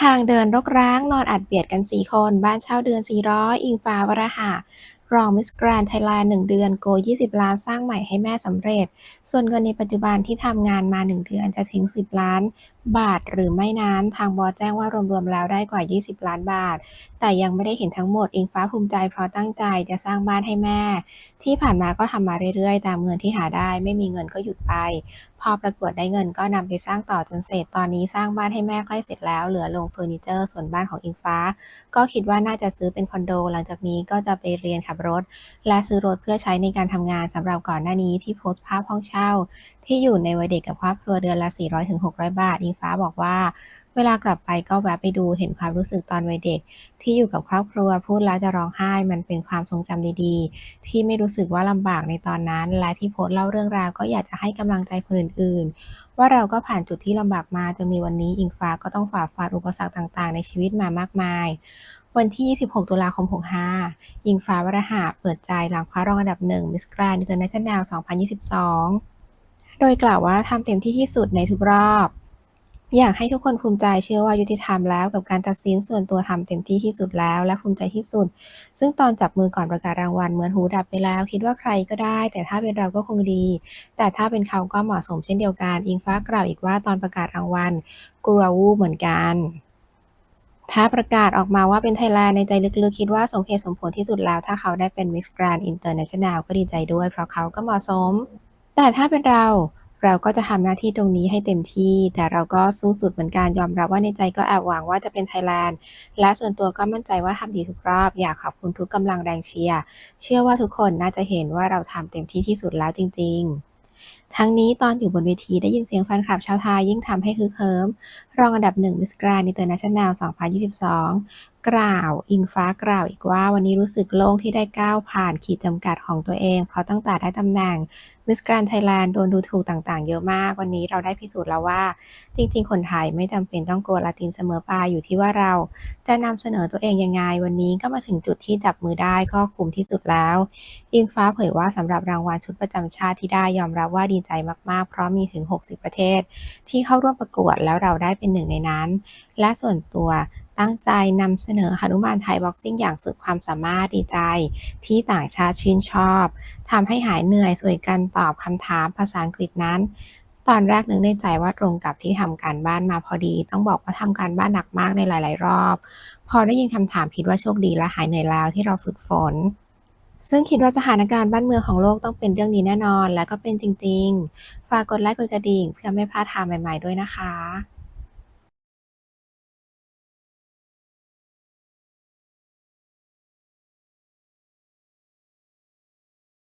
ทางเดินรกร้างนอนอัดเบียดกัน4คน บ้านเช่าเดือน 400 อิงฟ้าวราหะ รองมิสแกรนไทยแลนด์1เดือนโกย20 ล้านสร้างใหม่ให้แม่สำเร็จ ส่วนเงินในปัจจุบันที่ทำงานมา 1 เดือนจะถึง 10 ล้าน บาทหรือไม่นั้น ทางบอสแจ้งว่ารวมๆแล้วได้กว่า 20 ล้านบาท แต่ยังไม่ได้เห็นทั้งหมดอิงฟ้าภูมิใจเพราะตั้งใจจะสร้างบ้านให้แม่ ที่ผ่านมาก็ทำมาเรื่อยๆ ตามเงินที่หาได้ ไม่มีเงินก็หยุดไป พอประกวดได้เงินก็นำไปสร้างต่อจนเสร็จตอนนี้สร้างบ้านให้แม่ใกล้เสร็จแล้วเหลือลงเฟอร์นิเจอร์ส่วนบ้านของอิงฟ้า ก็คิดว่าน่าจะซื้อเป็นคอนโด หลังจากนี้ก็จะไปเรียนขับรถ และซื้อรถเพื่อใช้ในการทำงานสำหรับก่อนหน้านี้ที่โพสต์ภาพห้องเช่า ที่อยู่ในวัยเด็กกับครอบครัวเดือนละ 400-600 บาทอิงฟ้าบอกว่า เวลากลับไปก็แวะไปดูเห็นความรู้สึกตอนวัยเด็ก ที่อยู่กับครอบครัวพูดแล้วจะร้องไห้ มันเป็นความทรงจำดีๆ ที่ไม่รู้สึกว่าลำบากในตอนนั้น และที่โพสต์เล่าเรื่องราวก็อยากจะให้กำลังใจคนอื่นๆว่าเราก็ผ่านจุดที่ลำบากมาจนมีวันนี้อิงฟ้าก็ต้องฝ่าฟันอุปสรรคต่างๆ ในชีวิตมามากมาย วันที่ 26 ตุลาคม 65อิงฟ้าวราหะเปิดใจหลังคว้ารองอันดับหนึ่ง Miss Grand International 2022 โดยกล่าวว่าทำเต็มที่ที่สุดในทุกรอบ อยากให้ทุกคนภูมิใจเชื่อว่ายุติธรรมแล้วกับการตัดสินส่วนตัวทำเต็มที่ที่สุดแล้ว และภูมิใจที่สุด ซึ่งตอนจับมือก่อนประกาศรางวัลเหมือนหูดับไปแล้ว คิดว่าใครก็ได้ แต่ถ้าเป็นเราก็คงดี แต่ถ้าเป็นเขาก็เหมาะสมเช่นเดียวกัน อิงฟ้ากล่าวอีกว่าตอนประกาศรางวัลกลัววูบเหมือนกัน ถ้าประกาศออกมาว่าเป็นไทยแลนด์ในใจลึกๆ คิดว่าสมเหตุสมผลที่สุดแล้ว ถ้าเขาได้เป็น Miss Grand International ก็ดีใจด้วย เพราะเขาก็เหมาะสม แต่ถ้าเป็นเราเราก็จะทำหน้าที่ตรงนี้ให้เต็มที่ แต่เราก็สู้สุดเหมือนกันยอมรับว่าในใจก็แอบหวังว่าจะเป็นไทยแลนด์ และส่วนตัวก็มั่นใจว่าทำดีทุกรอบ อยากขอบคุณทุกกำลังแรงเชียร์ เชื่อว่าทุกคนน่าจะเห็นว่าเราทำเต็มที่ที่สุดแล้วจริง ๆ ทั้งนี้ตอนอยู่บนเวทีได้ยินเสียงแฟนคลับชาวไทยยิ่งทำให้คึกเคิมรองอันดับหนึ่ง Miss Grand International 2022กล่าว อิงฟ้ากล่าวอีกว่าวันนี้รู้สึกโล่งที่ได้ก้าวผ่านขีดจำกัดของตัวเอง เพราะตั้งแต่ได้ตำแหน่ง Miss Grand Thailand โดนดูถูกต่างๆ เยอะมาก วันนี้เราได้พิสูจน์แล้วว่า จริง ๆ คนไทยไม่จำเป็นต้องกลัวละตินเสมอไปอยู่ที่ว่าเราจะนำเสนอตัวเองยังไง วันนี้ก็มาถึงจุดที่จับมือได้ก็คุ้มที่สุดแล้ว อิงฟ้าเผยว่าสำหรับรางวัลชุดประจำชาติที่ได้ยอมรับว่าดีใจมากๆ เพราะมีถึง 60 ประเทศ ที่เข้าร่วมประกวดแล้วเราได้เป็นหนึ่งในนั้น และส่วนตัวตั้งใจนำเสนอหนุมานไทยบ็อกซิ่งอย่างสุดความสามารถดีใจ ที่ต่างชาติชื่นชอบทำให้หายเหนื่อยสวยกันตอบคำถามภาษาอังกฤษนั้น ตอนแรกนึกในใจว่าตรงกับที่ทำการบ้านมาพอดี ต้องบอกว่าทำการบ้านหนักมากในหลาย ๆ รอบ พอได้ยินคำถามคิดว่าโชคดีและหายเหนื่อยแล้วที่เราฝึกฝนซึ่งคิดว่าสถานการณ์บ้านเมืองของโลกต้องเป็นเรื่องนี้แน่นอน และก็เป็นจริง ๆ ฝากกดไลค์กดกระดิ่ง เพื่อไม่พลาดทางใหม่ ๆ ด้วยนะคะ